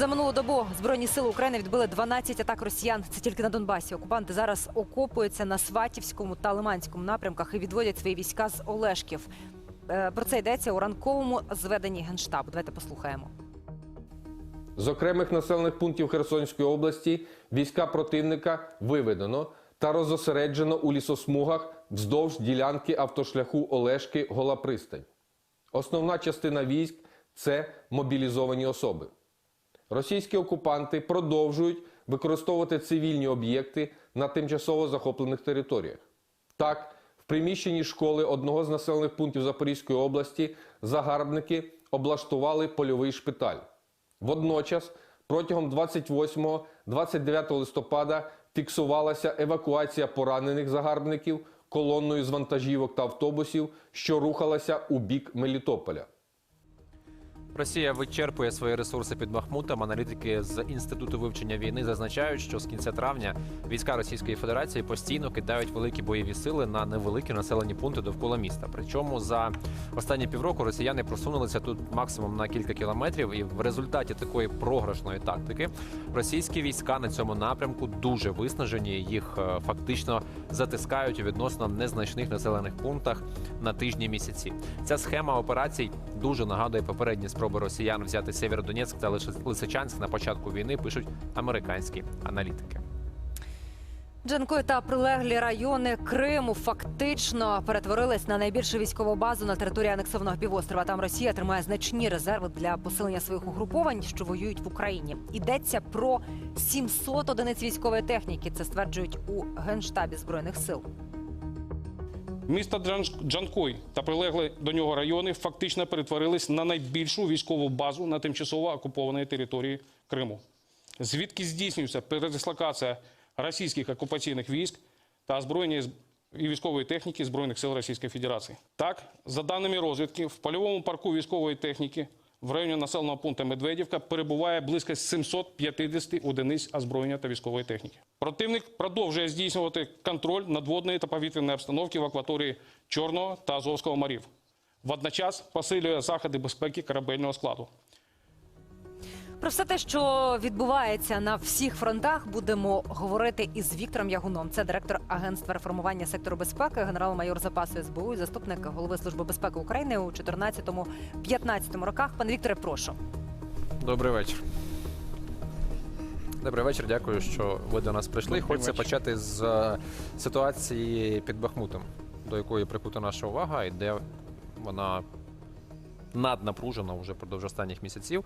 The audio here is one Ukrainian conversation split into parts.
За минулу добу збройні сили України відбили 12 атак росіян. Це тільки на Донбасі. Окупанти зараз окопуються на Сватівському та Лиманському напрямках і відводять свої війська з Олешків. Е, Про це йдеться у ранковому зведенні генштабу. Давайте послухаємо. З окремих населених пунктів Херсонської області війська противника виведено та розосереджено у лісосмугах вздовж ділянки автошляху Олешки Гола Пристань. Основна частина військ це мобілізовані особи. Російські окупанти продовжують використовувати цивільні об'єкти на тимчасово захоплених територіях. Так, в приміщенні школи одного з населених пунктів Запорізької області загарбники облаштували польовий шпиталь. Водночас, протягом 28-29 листопада фіксувалася евакуація поранених загарбників колонною з вантажівок та автобусів, що рухалася у бік Мелітополя. Росія вичерпує свої ресурси під Бахмутом. Аналітики з інституту вивчення війни зазначають, що з кінця травня війська Російської Федерації постійно кидають великі бойові сили на невеликі населені пункти довкола міста. Причому за останні півроку росіяни просунулися тут максимум на кілька кілометрів, і в результаті такої програшної тактики російські війська на цьому напрямку дуже виснажені. Їх е, фактично затискають у відносно незначних населених пунктах на тижні місяці. Ця схема операцій дуже нагадує попередні спроби росіян взяти Сєвєродонецьк та Лисичанськ на початку війни. Пишуть американські аналітики. Джанкої та прилеглі райони Криму фактично перетворились на найбільшу військову базу на території анексованого півострова. Там Росія тримає значні резерви для посилення своїх угруповань, що воюють в Україні. Йдеться про 700 одиниць військової техніки. Це стверджують у генштабі збройних сил. Місто Джан- Джанкой та прилегли до нього райони фактично перетворились на найбільшу військову базу на тимчасово окупованій території Криму, звідки здійснюється передислокація російських окупаційних військ та озброєння і військової техніки Збройних сил Російської Федерації. Так, за даними розвідки, в польовому парку військової техніки в районі населеного пункту Медведівка перебуває близько 750 одиниць озброєння та військової техніки. Противник продовжує здійснювати контроль надводної та повітряної обстановки в акваторії Чорного та Азовського морів. Водночас посилює заходи безпеки корабельного складу. Про все те, що відбувається на всіх фронтах, будемо говорити із Віктором Ягуном. Це директор агентства реформування сектору безпеки, генерал-майор запасу СБУ і заступник голови служби безпеки України у 14-15 роках. Пане Вікторе, прошу. Добрий вечір. Добрий вечір. Дякую, що ви до нас прийшли. Добрий Хочеться вечір. почати з е, ситуації під Бахмутом, до якої прикута наша увага, і де вона наднапружена вже впродовж останніх місяців.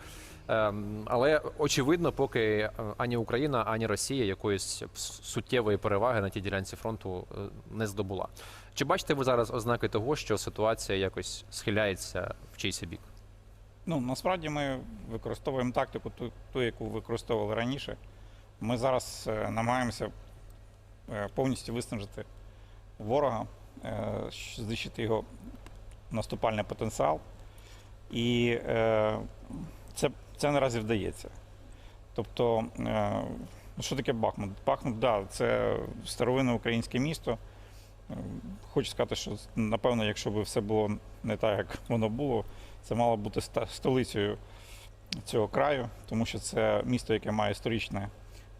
Ем, Але очевидно, поки е, ані Україна, ані Росія якоїсь суттєвої переваги на тій ділянці фронту е, не здобула. Чи бачите ви зараз ознаки того, що ситуація якось схиляється в чийсь бік? Ну, насправді ми використовуємо тактику, ту, ту яку використовували раніше. Ми зараз е, намагаємося повністю виснажити ворога, знищити його наступальний потенціал. І е, це, це наразі вдається. Тобто, е, що таке Бахмут? Бахмут, да, це старовинне українське місто. Е, Хочу сказати, що напевно, якщо б все було не так, як воно було, це мало бути столицею цього краю, тому що це місто, яке має історичне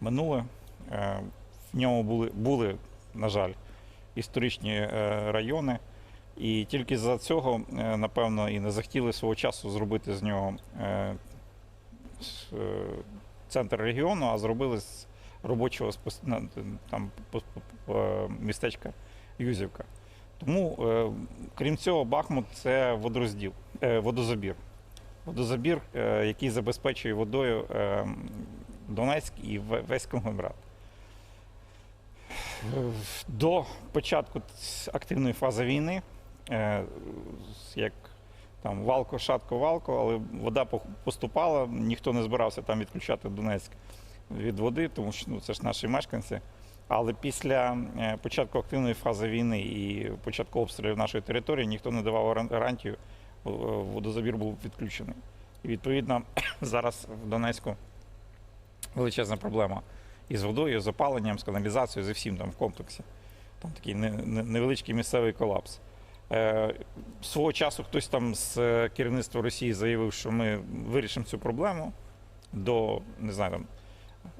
минуле. Е, В ньому були, були на жаль, історичні е, райони. І тільки за цього, е, напевно, і не захотіли свого часу зробити з нього е, е, центр регіону, а зробили з робочого там, містечка Юзівка. Тому, крім цього, Бахмут це водорозділ, водозабір. Водозабір, який забезпечує водою Донецьк і весь конгломерат. До початку активної фази війни, як там валко, шатко, валко, але вода поступала, ніхто не збирався там відключати Донецьк від води, тому що ну, це ж наші мешканці. Але після е, початку активної фази війни і початку обстрілів нашої території ніхто не давав гарантію, е, водозабір був відключений. І відповідно зараз в Донецьку величезна проблема із водою, з опаленням, з каналізацією, зі всім там в комплексі. Там такий не- не- невеличкий місцевий колапс. Е, Свого часу хтось там з е, керівництва Росії заявив, що ми вирішимо цю проблему. до не знаю там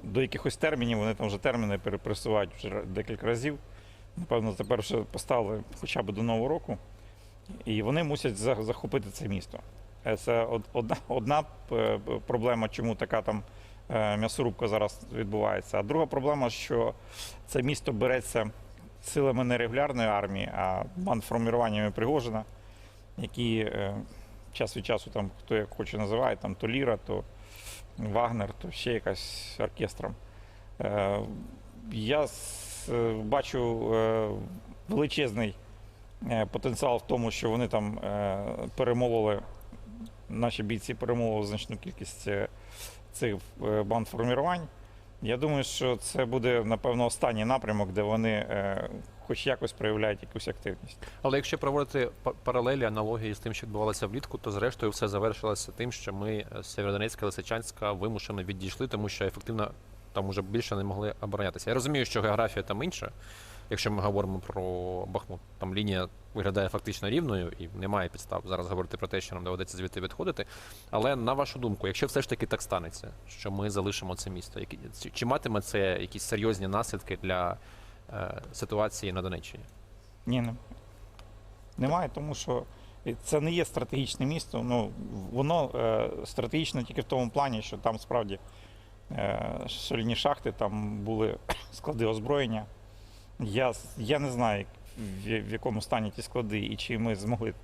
до якихось термінів. Вони там вже терміни перепресувають вже декілька разів. Напевно, тепер вже поставили хоча б до нового року. І вони мусять захопити це місто. Е, Це одна, одна проблема, чому така там м'ясорубка зараз відбувається. А друга проблема, що це місто береться силами не регулярної армії, а бандформуваннями Пригожина, які е, час від часу там хто як хоче називає, там то Ліра, то Вагнер, то ще якась оркестром. Е, я с- е, бачу е, величезний е, потенціал в тому, що вони там е, перемололи, наші бійці перемололи значну кількість е, цих е, бандформувань. Я думаю, що це буде, напевно, останній напрямок, де вони е, хоч якось проявляють якусь активність. Але якщо проводити па- паралелі, аналогії з тим, що відбувалося влітку, то зрештою все завершилося тим, що ми з Сєвєродонецька, Лисичанська вимушено відійшли, тому що ефективно там уже більше не могли оборонятися. Я розумію, що географія там інша. Якщо ми говоримо про Бахмут, там лінія виглядає фактично рівною і немає підстав зараз говорити про те, що нам доведеться звідти відходити. Але на вашу думку, якщо все ж таки так станеться, що ми залишимо це місто, які- чи- матиме це якісь серйозні наслідки для е, ситуації на Донеччині? Ні, не. Немає, тому що це не є стратегічне місто. Ну, воно е, стратегічно тільки в тому плані, що там справді е, соліні шахти, там були склади озброєння. Я, я не знаю, в, в якому стані ті склади і чи ми змогли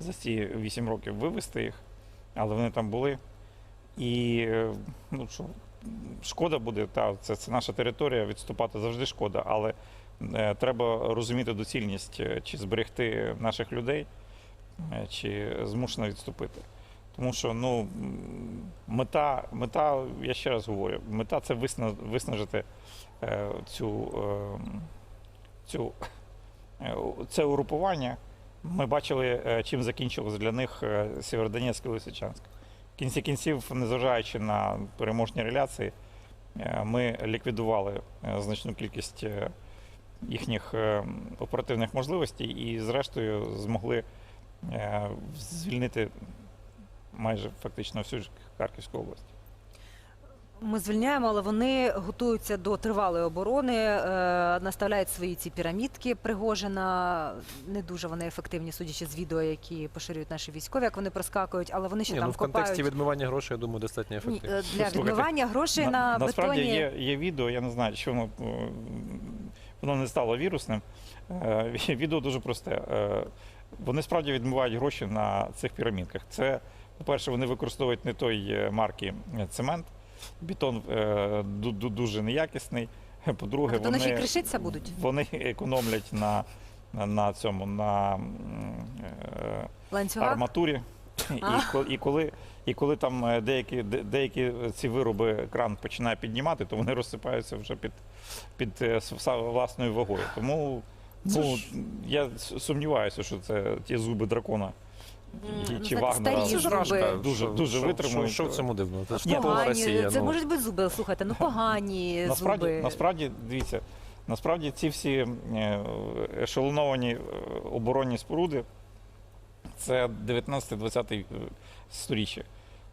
за ці 8 років вивезти їх, але вони там були. І е, ну, що, шкода буде, та, це, це наша територія, відступати завжди шкода, але Е, Треба розуміти доцільність, е, чи зберегти наших людей, е, чи змушено відступити. Тому що ну, мета, мета, я ще раз говорю, мета це висна- виснажити е, цю, е, цю, е, це угрупування. Ми бачили, е, чим закінчилось для них е, Сєвєродонецьк і Лисичанськ. В кінці кінців, незважаючи на переможні реляції, ми ліквідували значну кількість їхніх оперативних можливостей і, зрештою, змогли звільнити майже фактично всю Харківську область. Ми звільняємо, але вони готуються до тривалої оборони, е, наставляють свої ці пірамідки Пригожина. Не дуже вони ефективні, судячи з відео, які поширюють наші військові, як вони проскакують, але вони ще Ні, там ну, в контексті відмивання грошей, я думаю, достатньо Ні, ефективно. е, для Слухайте, відмивання грошей на, насправді бетоні. є, є відео, я не знаю, воно, е, воно не стало вірусним. Е, Відео дуже просте. Е, Вони справді відмивають гроші на цих пірамідках. Це, по-перше, вони використовують не той е, марки е, цемент, бетон е, ду- ду- дуже неякісний. По-друге, вони ще будуть вони економлять на, на, на цьому, на е, арматурі. І, і, коли, і коли там е, деякі, деякі ці вироби кран починає піднімати, то вони розсипаються вже під, під е, власною вагою. Тому ну, ж- я сумніваюся, що це ті зуби дракона. Чи ну, Вагнера. старі зуби. Дуже- дуже витримують. Що, що в цьому дивно? Це ж Ні, Погані, Росія. це ну. можуть бути зуби. Слухайте, ну погані Насправді, зуби. насправді, дивіться, насправді ці всі е, ешелоновані е, оборонні споруди це 19-20 сторіччя,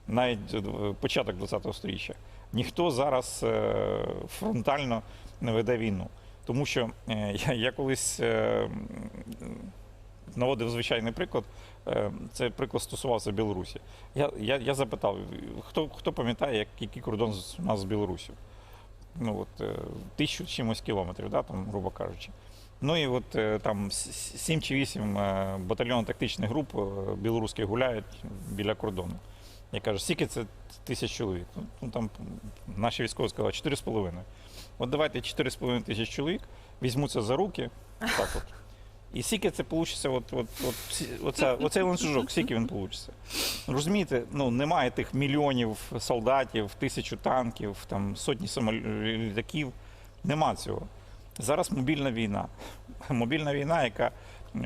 навіть е, початок 20-го сторіччя. Ніхто зараз е, фронтально не веде війну. Тому що е, я, я колись е, наводив звичайний приклад. Е, Цей приклад стосувався Білорусі. Я, я, я запитав, хто, хто пам'ятає, як, який кордон у нас з Білорусі? Ну, от, е, тисячу чимось кілометрів, да, там, грубо кажучи. Ну і от е, там сім чи вісім е, батальйонно-тактичних груп білоруських гуляють біля кордону. Я кажу, скільки це тисяч чоловік? Ну, Ну, там наші військові сказали, 4,5. От давайте 4,5 тисяч чоловік візьмуться за руки. Так от. І скільки це вийде, от, от, от, оця, оцей ланцюжок, скільки він вийде? Розумієте, ну немає тих мільйонів солдатів, тисячу танків, там сотні самолітаків. Нема цього. Зараз мобільна війна. Мобільна війна, яка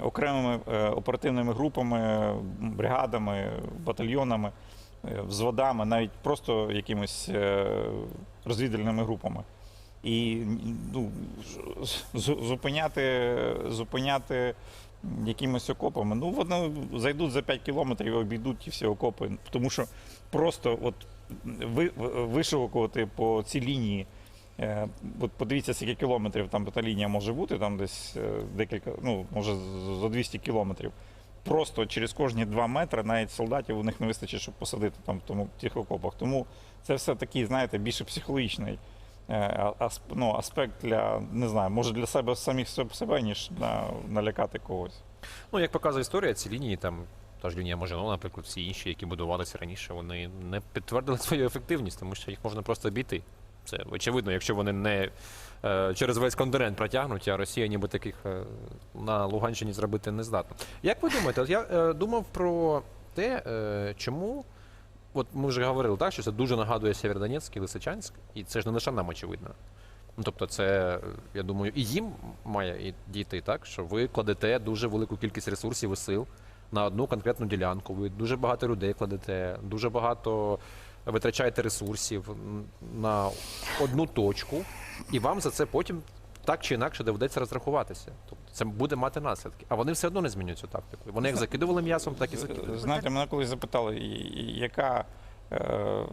окремими е, оперативними групами, бригадами, батальйонами, е, взводами, навіть просто якимись е, розвідувальними групами. І ну, зупиняти, зупиняти якимись окопами. Ну, вони зайдуть за 5 кілометрів і обійдуть ті всі окопи. Тому що просто от ви- вишивокувати по цій лінії. Е, От подивіться, скільки кілометрів там та лінія може бути, там десь е, декілька, ну, може, за 200 кілометрів. Просто через кожні 2 метри навіть солдатів у них не вистачить, щоб посадити там в тому тих окопах. Тому це все такий, знаєте, більше психологічний ну, аспект для, не знаю, може для себе самих себе- ніж на, налякати когось. Ну, як показує історія, ці лінії там. Та ж лінія Можино, наприклад, всі інші, які будувалися раніше, вони не підтвердили свою ефективність, тому що їх можна просто обійти. Це очевидно, якщо вони не е, через весь континент протягнуті, а Росія ніби таких е, на Луганщині зробити не здатна. Як ви думаєте, я е, думав про те, е, чому. От ми вже говорили, так, що це дуже нагадує Сєвєродонецьк і Лисичанськ, і це ж не лише нам очевидно. Ну, тобто, це, я думаю, і їм має і дійти, так, що ви кладете дуже велику кількість ресурсів і сил на одну конкретну ділянку. Ви дуже багато людей кладете, дуже багато витрачаєте ресурсів на одну точку, і вам за це потім так чи інакше доведеться розрахуватися. Тобто це буде мати наслідки. А вони все одно не змінюють цю тактику. Вони як закидували м'ясом, так і закидують. Знаєте, мене колись запитали, яка е,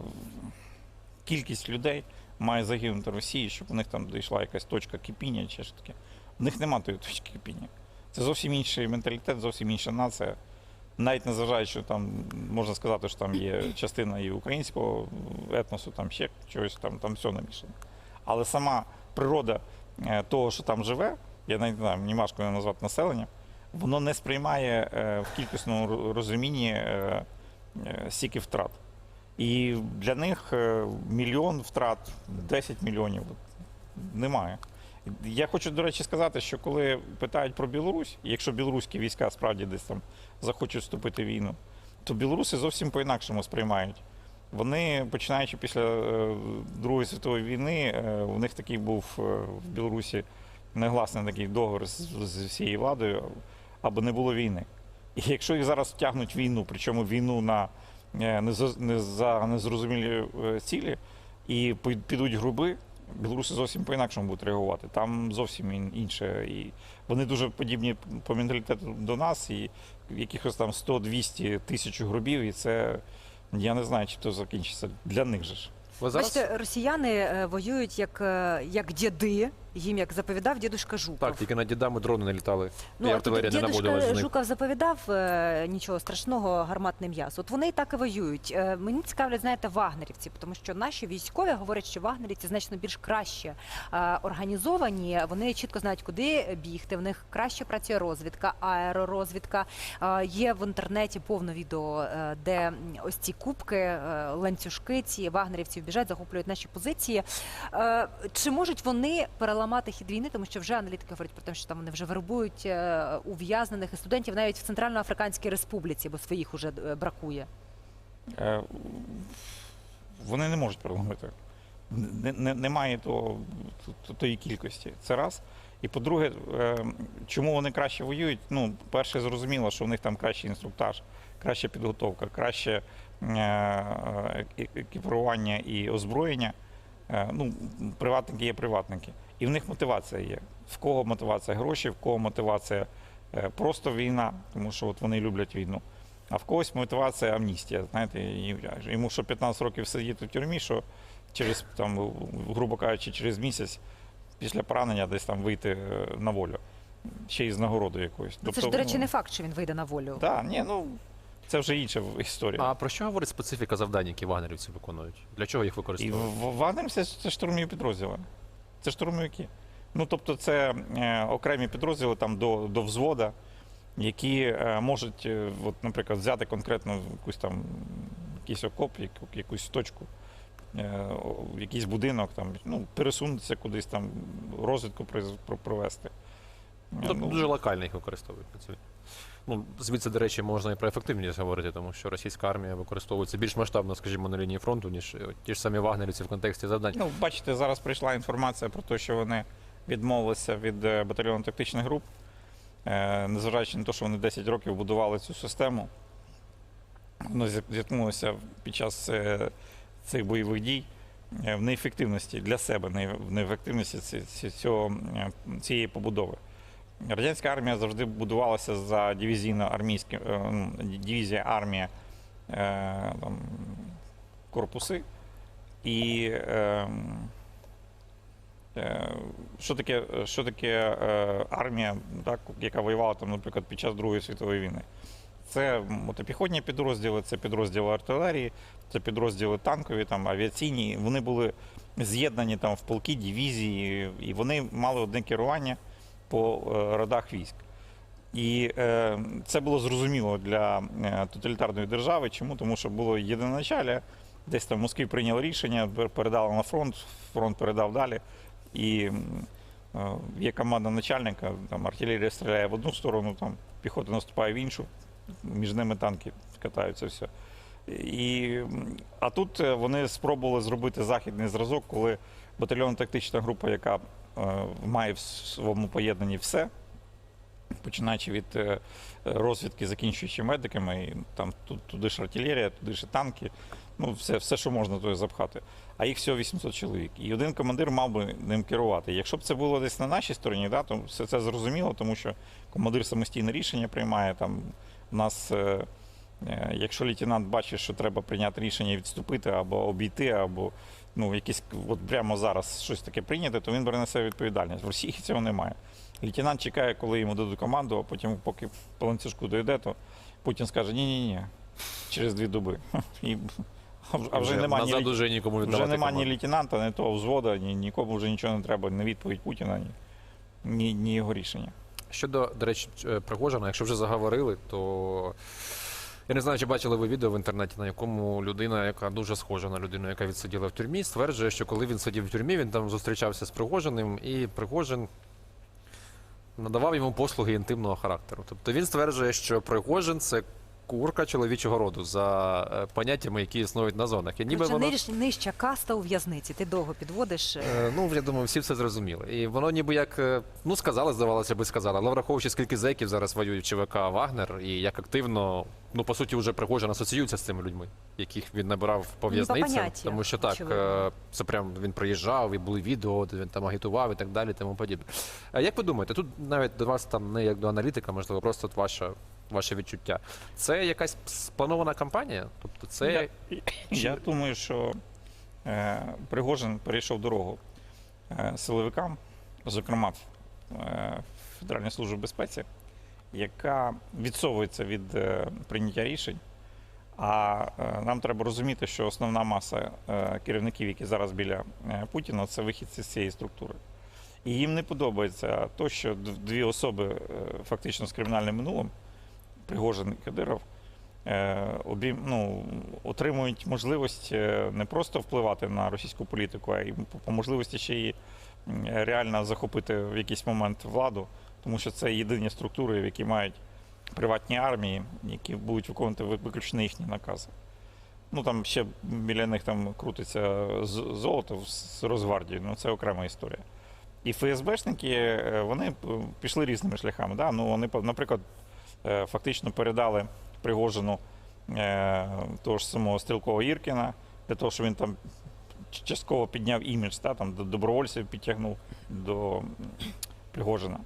кількість людей має загинути Росії, щоб у них там дійшла якась точка кипіння чи що таке. У них немає тої точки кипіння. Це зовсім інший менталітет, зовсім інша нація. Навіть незважаючи, що там можна сказати, що там є частина і українського етносу, там ще чогось, там, там все намішано. Але сама природа того, що там живе, я не знаю, мені важко його назвати населення, воно не сприймає е, в кількісному розумінні е, е, стільки втрат. І для них е, мільйон втрат, 10 мільйонів немає. Я хочу, до речі, сказати, що коли питають про Білорусь, якщо білоруські війська справді десь там захочуть вступити в війну, то білоруси зовсім по-інакшому сприймають. Вони, починаючи після е, Другої світової війни, е, у них такий був е, в Білорусі негласний такий договір з, з всією владою, аби не було війни. І якщо їх зараз втягнуть війну, причому війну на незрозумілі цілі, і підуть груби, білоруси зовсім по-інакшому будуть реагувати. Там зовсім інше. І вони дуже подібні по менталітету до нас, і якихось там 100-200 тисяч грубів, і це я не знаю, чи то закінчиться для них же ж. Ви зараз Бачите, росіяни е, воюють як, е, як діди, їм як заповідав дідушка Жуков. так, тільки над дідами дрони не літали, і Ну, а артилерія не наводилась дідушка них. Жуков заповідав е, нічого страшного, гарматне м'ясо. От вони і так і воюють. Е, мені цікавлять, знаєте, вагнерівці, тому що наші військові говорять, що вагнерівці значно більш краще е, організовані. Вони чітко знають, куди бігти. В них краще працює розвідка, аеророзвідка. Е, є в інтернеті повно відео, е, де ось ці кубки, е, ланцюжки, ці вагнерівці біжать, захоплюють наші позиції. Е, Чи можуть вони переламати хід війни, тому що вже аналітики говорять про те, що там вони вже вербують е, ув'язнених і студентів навіть в Центральноафриканській Республіці, бо своїх уже е, бракує. Е, Вони не можуть не- Немає тої кількості. Це раз. І по-друге, чому вони краще воюють? Ну, перше, зрозуміло, що в них там кращий інструктаж, краща підготовка, краще екіпірування і озброєння. Ну, приватники є приватники. І в них мотивація є. В кого мотивація гроші, в кого мотивація е, просто війна, тому що от вони люблять війну. А в когось мотивація амністія. Знаєте, йому що 15 років сидіти в тюрмі, що через там, грубо кажучи, через місяць після поранення десь там вийти е, на волю. Ще й з нагородою якоюсь. Ну, це ж, до речі, не факт, що він вийде на волю. Так, ні, ну це вже інша історія. А про що говорить специфіка завдань, які вагнерівці виконують? Для чого їх І використовують? в- в Вагнер це, це штурмові підрозділи. Це штурмовики. Ну, тобто, це е, окремі підрозділи там до, до взвода, які е, можуть, е, от, наприклад, взяти конкретно якусь там якийсь окоп, якусь точку, якийсь будинок, там, ну, пересунутися кудись там, розвідку провести. Тобто дуже локально їх використовують. Ну, звідси, до речі, можна і про ефективність говорити, тому що російська армія використовується більш масштабно, скажімо, на лінії фронту, ніж е, ті ж самі вагнерівці в контексті завдань. Ну, бачите, зараз прийшла інформація про те, що вони відмовилися від е, батальйону тактичних груп, Е, незважаючи на те, що вони 10 років будували цю систему. Вони зіт- зіткнулися під час цих бойових дій в неефективності для себе, в неефективності цього, цієї побудови. Радянська армія завжди будувалася за дивізійно армійським дивізія армія е, там, корпуси. І ем, е, що таке, що таке е, армія, так, яка воювала, там, наприклад, під час Другої світової війни? Це мотопіхотні підрозділи, це підрозділи артилерії, це підрозділи танкові, там, авіаційні. Вони були з'єднані там в полки, дивізії, і вони мали одне керування по е, родах військ. І е, це було зрозуміло для е, тоталітарної держави. Чому? Тому що було єдиноначалля, десь там Москві прийняли рішення, передали на фронт, фронт передав далі. І е, є команда начальника, там артилерія стріляє в одну сторону, там піхота наступає в іншу, між ними танки катаються все. І, а тут е, вони спробували зробити західний зразок, коли батальйонна тактична група, яка має в своєму поєднанні все, починаючи від е, розвідки, закінчуючи медиками, і там туди ж артилерія, туди ж танки, ну все, все, що можна туди запхати. А їх всього 800 чоловік. І один командир мав би ним керувати. Якщо б це було десь на нашій стороні, да, то все це зрозуміло, тому що командир самостійне рішення приймає. Там у нас, е, е, якщо лейтенант бачить, що треба прийняти рішення відступити або обійти, або ну, якісь от прямо зараз щось таке прийняти, то він бере на себе відповідальність. В Росії цього немає. Лейтенант чекає, коли йому дадуть команду, а потім, поки по ланцюжку дойде, то Путін скаже: ні-ні-ні, через дві доби. І, а вже- а вже немає ні, назад лей- уже нікому вже нема ні лейтенанта, ні того взвода, ні, нікому вже нічого не треба, ні відповідь Путіна, ні, ні, ні його рішення. Щодо, до речі, е, Пригожина, якщо вже заговорили, то я не знаю, чи бачили ви відео в інтернеті, на якому людина, яка дуже схожа на людину, яка відсиділа в тюрмі, стверджує, що коли він сидів в тюрмі, він там зустрічався з Пригожиним, і Пригожин надавав йому послуги інтимного характеру. Тобто він стверджує, що Пригожин це курка чоловічого роду за е, поняттями, які існують на зонах. І ніби Коротше, воно... нижча каста у в'язниці. Ти довго підводиш. е, Е, Ну, я думаю, всі все зрозуміли. І воно ніби як, ну, сказали, здавалося би, сказали. Але враховуючи, скільки зеків зараз воюють ЧВК Вагнер, і як активно, ну, по суті, вже Пригожин асоціюється з цими людьми, яких він набирав по в'язницям. Тому що так, очевидно. це прям він приїжджав, і були відео, де він там агітував і так далі, тому подібне. А як ви думаєте, тут навіть до вас там не як до аналітика, можливо, просто ваша. Ваше відчуття. Це якась спланована кампанія? Тобто це Я, я думаю, що е, Пригожин перейшов дорогу е, силовикам, зокрема е, Федеральній службі безпеці, яка відсовується від е, прийняття рішень. А е, нам треба розуміти, що основна маса е, керівників, які зараз біля е, Путіна, це вихідці з цієї структури. І їм не подобається то, що дві особи е, фактично з кримінальним минулим, Пригожин і Кадиров, е, обі, ну, отримують можливість е, не просто впливати на російську політику, а й по- можливості ще й реально захопити в якийсь момент владу, тому що це єдині структури, які мають приватні армії, які будуть виконувати виключно їхні накази. Ну там ще біля них там крутиться золото з Росгвардії, ну це окрема історія. І ФСБшники е, вони пішли різними шляхами. Да? Ну, вони, наприклад, фактично передали Пригожину е, того ж самого Стрілкова Іркіна, для того, щоб він там частково підняв імідж, да? там, до- добровольців підтягнув до Пригожина.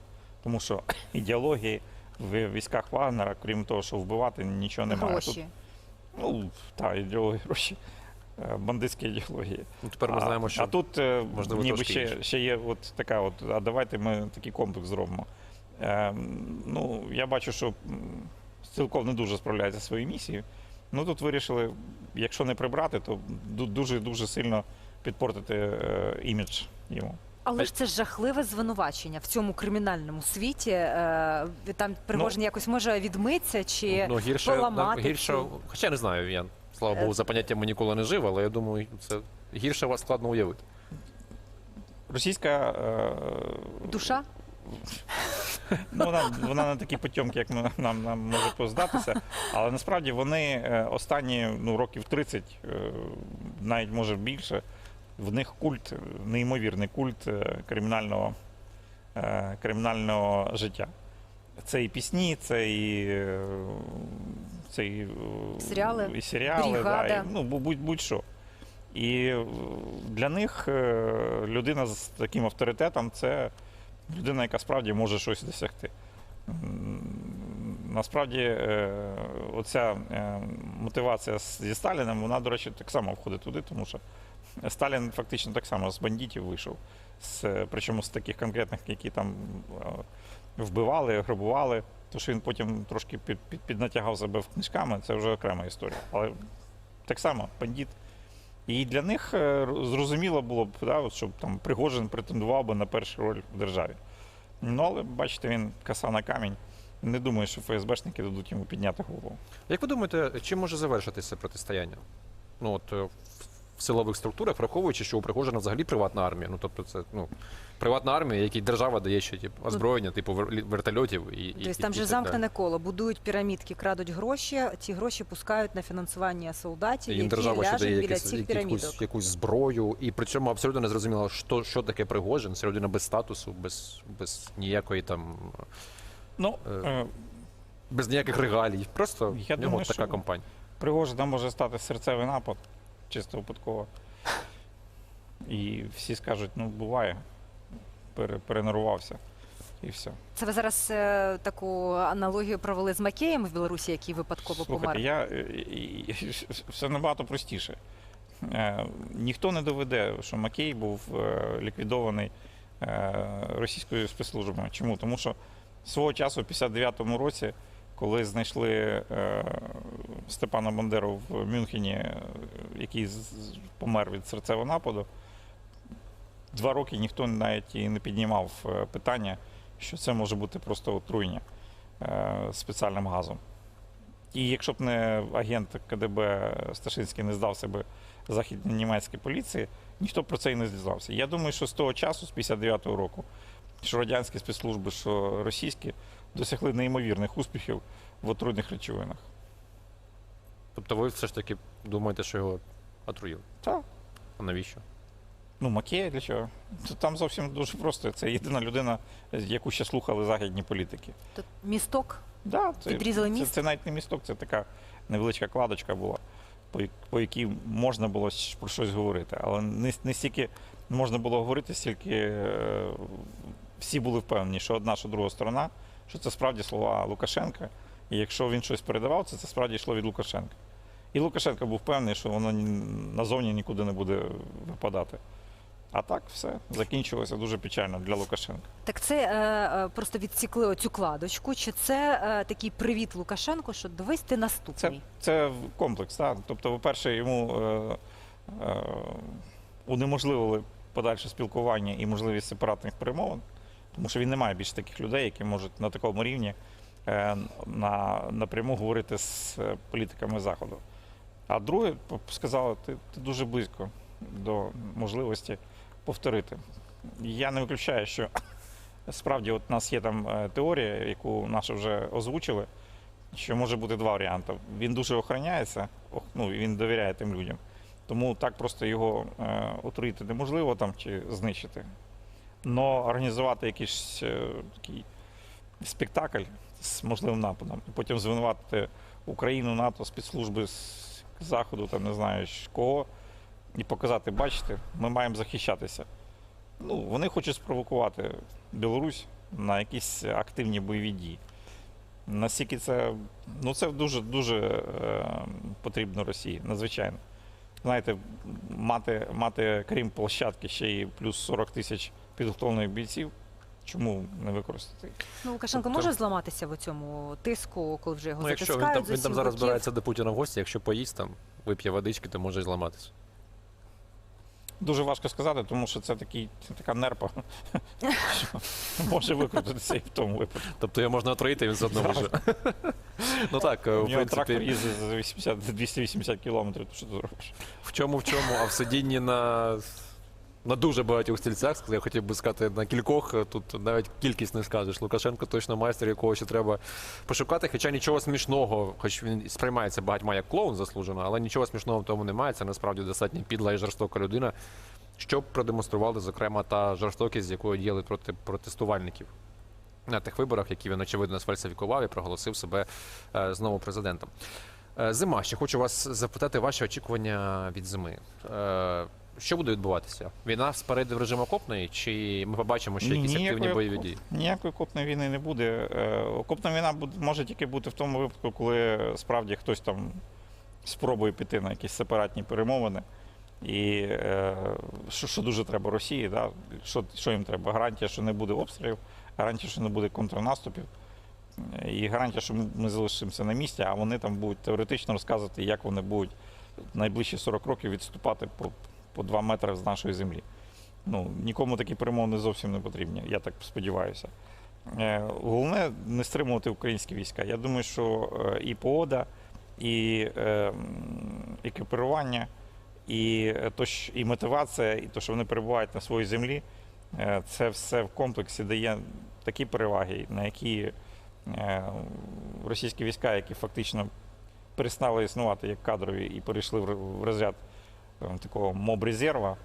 Тому що ідеології в військах Вагнера, крім того, що вбивати, нічого немає. Тут, гроші. ну, так, ідеології гроші, е, бандитські ідеології. ну, тепер ми знаємо, що а тут е, можливо, ніби ще, ще є от така, от, а давайте ми такий комплекс зробимо. Е, ну, я бачу, що м, Стрілков не дуже справляється зі своєю місією. Ну тут вирішили, якщо не прибрати, то дуже-дуже сильно підпортити е, імідж йому. Але ж це жахливе звинувачення в цьому кримінальному світі. Е, Там Пригожин якось може відмитися чи Ну, гірше, поламати нам гірше, хоча не знаю, я слава Богу, за поняттями ніколи не жив, але я думаю, це гірше вас складно уявити. Російська е, душа. Ну, вона, вона не такі потьомки, як ми- нам, нам може поздатися. Але насправді вони е, останні ну, років 30, е, навіть може більше, в них культ, е, неймовірний культ е, кримінального, е, кримінального життя. Це і пісні, це і, е, це і, е, Серіали, і серіали да, і, ну, бу- будь- будь-що. І е, для них е, людина з таким авторитетом це людина, яка справді може щось досягти. Насправді е, оця е, мотивація зі Сталіним, вона, до речі, так само входить туди, тому що Сталін фактично так само з бандитів вийшов. З, причому з таких конкретних, які там е, вбивали, грабували. То, що він потім трошки під, під, піднатягав себе в книжками, це вже окрема історія. Але так само бандит. І для них е, зрозуміло було б, да, щоб там Пригожин претендував би на першу роль в державі. Ну, але бачите, він каса на камінь. Не думаю, що ФСБшники дадуть йому підняти голову. Як ви думаєте, чим може завершитися протистояння? Ну от е, в- силових структурах, враховуючи, що у Пригожина взагалі приватна армія. Ну тобто, це ну приватна армія, якій держава дає ще типу, озброєння, типу вертольотів і, і Тобто і- там і же так замкнене коло, будують пірамідки, крадуть гроші, ті гроші пускають на фінансування солдатів. Їм які держава ще дає якісь, цих якусь, якусь зброю, і при цьому абсолютно не зрозуміло, що, що таке Пригожин, це людина без статусу, без, без ніякої там Ну, Е, е, без ніяких регалій. Просто Я в нього думаю, така що- компанія. Пригожина може стати серцевий напад, чисто випадково. І всі скажуть, ну, буває, пере, перенервувався. І все. Це ви зараз е, таку аналогію провели з Макеєм в Білорусі, який випадково помер. Слухайте, я, е, і- і- все набагато простіше. Е, ніхто не доведе, що Макей був е, ліквідований е, російською спецслужбою. Чому? Тому що свого часу, в 59-му році, коли знайшли е, Степана Бандеру в Мюнхені, е, який помер від серцевого нападу, два роки ніхто навіть і не піднімав е, питання, що це може бути просто отруєння е, спеціальним газом. І якщо б не агент КДБ Сташинський не здався би західній німецькій поліції, ніхто б про це і не дізнався. Я думаю, що з того часу, з 59-го року, що радянські спецслужби, що російські, досягли неймовірних успіхів в отруйних речовинах. Тобто ви все ж таки думаєте, що його отруїли? Так. А навіщо? Ну, Макея для чого? Це Там зовсім дуже просто. Це єдина людина, яку ще слухали західні політики. Тут місток. Да, це, Підрізали це, це навіть не місток, це така невеличка кладочка була, по, по якій можна було про щось говорити. Але не, не стільки можна було говорити, стільки е, всі були впевнені, що одна, що друга сторона, що це справді слова Лукашенка. І якщо він щось передавав, це, це справді йшло від Лукашенка. І Лукашенко був впевнений, що воно ні- назовні нікуди не буде випадати. А так все закінчилося дуже печально для Лукашенка. Так це е, е, просто відсікли оцю кладочку. Чи це е, такий привіт Лукашенку, що дивись ти наступний? це в- комплекс, так. Тобто, по-перше, йому е, е, унеможливили подальше спілкування і можливість сепаратних перемовин, тому що він не має більше таких людей, які можуть на такому рівні на, напряму говорити з е, політиками Заходу. А друге, сказали, ти, ти дуже близько до можливості повторити. Я не виключаю, що справді от у нас є там е, теорія, яку наша вже озвучили, що може бути два варіанти. Він дуже охороняється, ну, він довіряє тим людям. Тому так просто його е, отруїти неможливо там чи знищити. Но організувати якийсь е, такий спектакль з можливим нападом, і потім звинуватити Україну, НАТО, спецслужби з Заходу, там не знаю кого, і показати, бачите, ми маємо захищатися. Ну, вони хочуть спровокувати Білорусь на якісь активні бойові дії. Наскільки це, ну це дуже дуже е, потрібно Росії, надзвичайно. Знаєте, мати, мати крім площадки ще й плюс 40 тисяч підготовлених бійців. Чому не використати? Ну Лукашенко Тобто- може зламатися в цьому тиску, коли вже його Ну, якщо він там, він там зараз збирається до Путіна в гості, якщо поїсть там, вип'є водички, то може й зламатися. Дуже важко сказати, тому що це такий, це така нерпа, що може викрутитися і в тому випадку. Тобто його можна отруїти, він все одно виживе. Ну так, У в нього трактор їздить за 80, 280 кілометрів, то що ти зробиш? в чому в чому, а в сидінні на, на дуже багатьох стільцях, я хотів би сказати, на кількох, тут навіть кількість не скажеш. Лукашенко точно майстер, якого ще треба пошукати. Хоча нічого смішного, хоч він сприймається багатьма як клоун заслужено, але нічого смішного в тому немає. Це насправді достатньо підла і жорстока людина. Що продемонстрували, зокрема, та жорстокість, з якою діяли проти протестувальників на тих виборах, які він очевидно сфальсифікував і проголосив себе е, знову президентом. Е, Зима. Ще хочу вас запитати ваші очікування від зими. Що буде відбуватися? Війна перейде в режим окопної, чи ми побачимо ще якісь Ніякої активні бойові дії? Ніякої окопної війни не буде. Е, Окопна війна буде, може тільки бути в тому випадку, коли справді хтось там спробує піти на якісь сепаратні перемовини. І е, що, що дуже треба Росії, да? що, що їм треба? Гарантія, що не буде обстрілів, гарантія, що не буде контрнаступів, і гарантія, що ми залишимося на місці, а вони там будуть теоретично розказувати, як вони будуть найближчі 40 років відступати по, по 2 метри з нашої землі. Ну, нікому такі перемовини зовсім не потрібні, я так сподіваюся. Е, Головне не стримувати українські війська. Я думаю, що е, і погода, і е, екіпірування, і, і мотивація, і те, що вони перебувають на своїй землі, це все в комплексі дає такі переваги, на які російські війська, які фактично перестали існувати як кадрові і перейшли в розряд такого моб-резерва,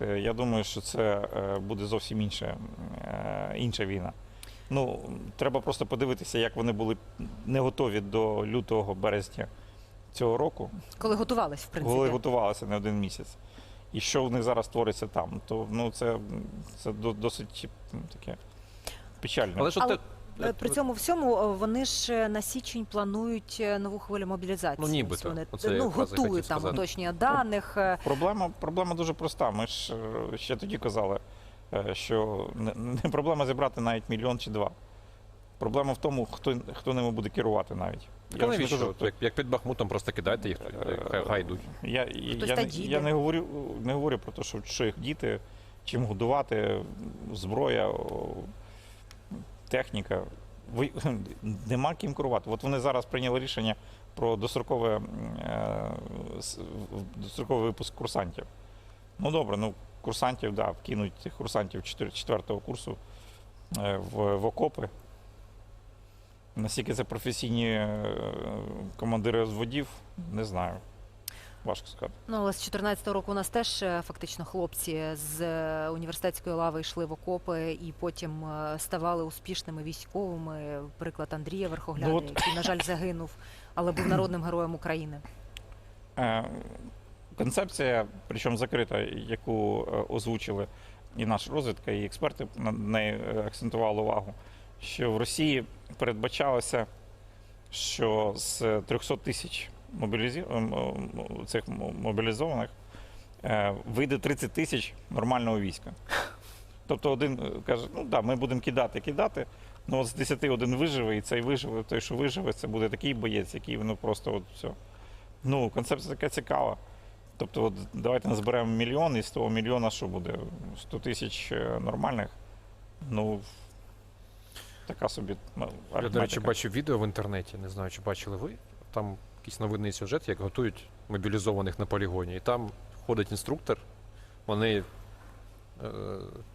Е, Я думаю, що це е, буде зовсім інша, е, інша війна. Ну, треба просто подивитися, як вони були не готові до лютого березня цього року, Коли готувались, в принципі. коли готувалися не один місяць. І що в них зараз твориться там, то ну, це, це досить таке печально. Але ж Але, Е, При цьому всьому е, вони ж е, на січень планують е, нову хвилю мобілізації. Ну, нібито. Вони Оце ну, готують там сказати. уточнення даних. е, Проблема, проблема дуже проста. Ми ж е, ще тоді казали, е, що не, проблема зібрати навіть мільйон чи два. Проблема в тому, хто, хто ними буде керувати навіть. Так, не навіщо? кажу, як, як під Бахмутом, просто кидайте їх, хай, хай йдуть. Я, Хтось я, не- я не говорю, не говорю про те, що, що їх діти, чим годувати, зброя, техніка. Ви, нема ким керувати. От вони зараз прийняли рішення про дострокове, е, достроковий випуск курсантів. Ну добре, ну курсантів, да, вкинуть курсантів чотир- четвертого курсу е, в, в окопи. Наскільки це професійні е, командири взводів, не знаю. Важко сказати. Ну, але з 14-го року у нас теж е, фактично хлопці з е, університетської лави йшли в окопи і потім е, ставали успішними військовими. Приклад Андрія Верхогляда, Ну, от- який, на жаль, загинув, але був народним героєм України. Концепція, причому закрита, яку озвучили і наша розвідка, і експерти на неї акцентували увагу, що в Росії передбачалося, що з 300 тисяч мобілізі- цих мобілізованих е, вийде 30 тисяч нормального війська. Тобто один е, каже, ну так, да, ми будемо кидати, кидати. Ну от з 10 один виживе, і цей виживе, той, що виживе, це буде такий боєць, який ну просто от все. Ну, концепція така цікава. Тобто, от давайте назберемо мільйон, і з того мільйона що буде? 100 тисяч е, нормальних. Ну, така собі ну, Я, до речі, бачив відео в інтернеті, не знаю, чи бачили ви. Там якийсь новинний сюжет, як готують мобілізованих на полігоні. І там ходить інструктор, вони е,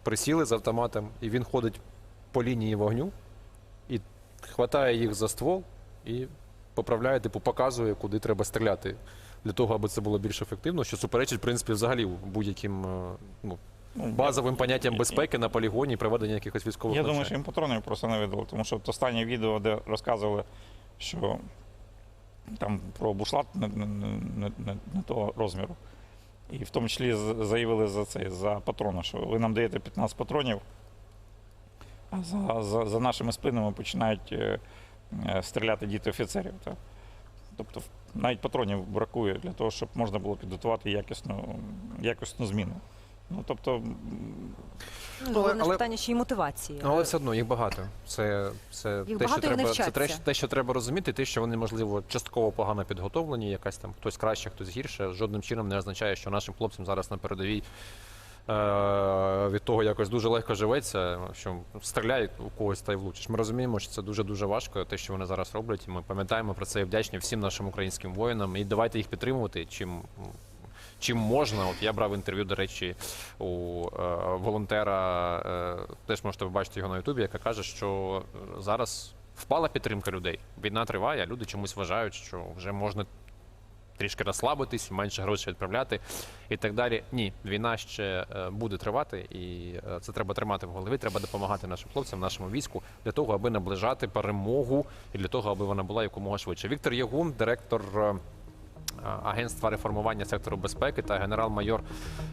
присіли з автоматом, і він ходить по лінії вогню і хватає їх за ствол і поправляє, типу, показує, куди треба стріляти. Для того, аби це було більш ефективно, що суперечить, в принципі, взагалі будь-яким е, ну, Ну, базовим поняттям безпеки на полігоні і проведення якихось військових Я думаю, що їм патронів просто не видали, тому що от останнє відео, де розказували, що там про бушлат не, не, не, не, того розміру. І в тому числі заявили за це, за патрони, що ви нам даєте 15 патронів, а за, за, за нашими спинами починають е, е, стріляти діти офіцерів. Так? Тобто навіть патронів бракує для того, щоб можна було підготувати якісну, якісну зміну. Ну, тобто, Ну, головне ж але- питання ще й мотивації. Ну, Але все одно їх багато. Це, це, Їх те, багато що і треба, це те, те, що треба розуміти, те, що вони, можливо, частково погано підготовлені, якась там хтось краще, хтось гірше, жодним чином не означає, що нашим хлопцям зараз на передовій е- від того якось дуже легко живеться, що стріляють у когось та й влучиш. Ми розуміємо, що це дуже-дуже важко, те, що вони зараз роблять, і ми пам'ятаємо про це і вдячні всім нашим українським воїнам. І давайте їх підтримувати, чим. Чим можна, от я брав інтерв'ю, до речі, у е, волонтера, е, теж можете побачити його на Ютубі, яка каже, що зараз впала підтримка людей. Війна триває, а люди чомусь вважають, що вже можна трішки розслабитись, менше грошей відправляти і так далі. Ні, війна ще е, буде тривати, і це треба тримати в голові. Треба допомагати нашим хлопцям, нашому війську для того, аби наближати перемогу і для того, аби вона була якомога швидше. Віктор Ягун, директор. Агентства реформування сектору безпеки та генерал-майор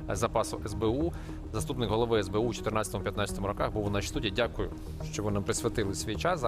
запасу СБУ, заступник голови СБУ у 2014-2015 роках. Був у нашій студії. Дякую, що ви нам присвятили свій час.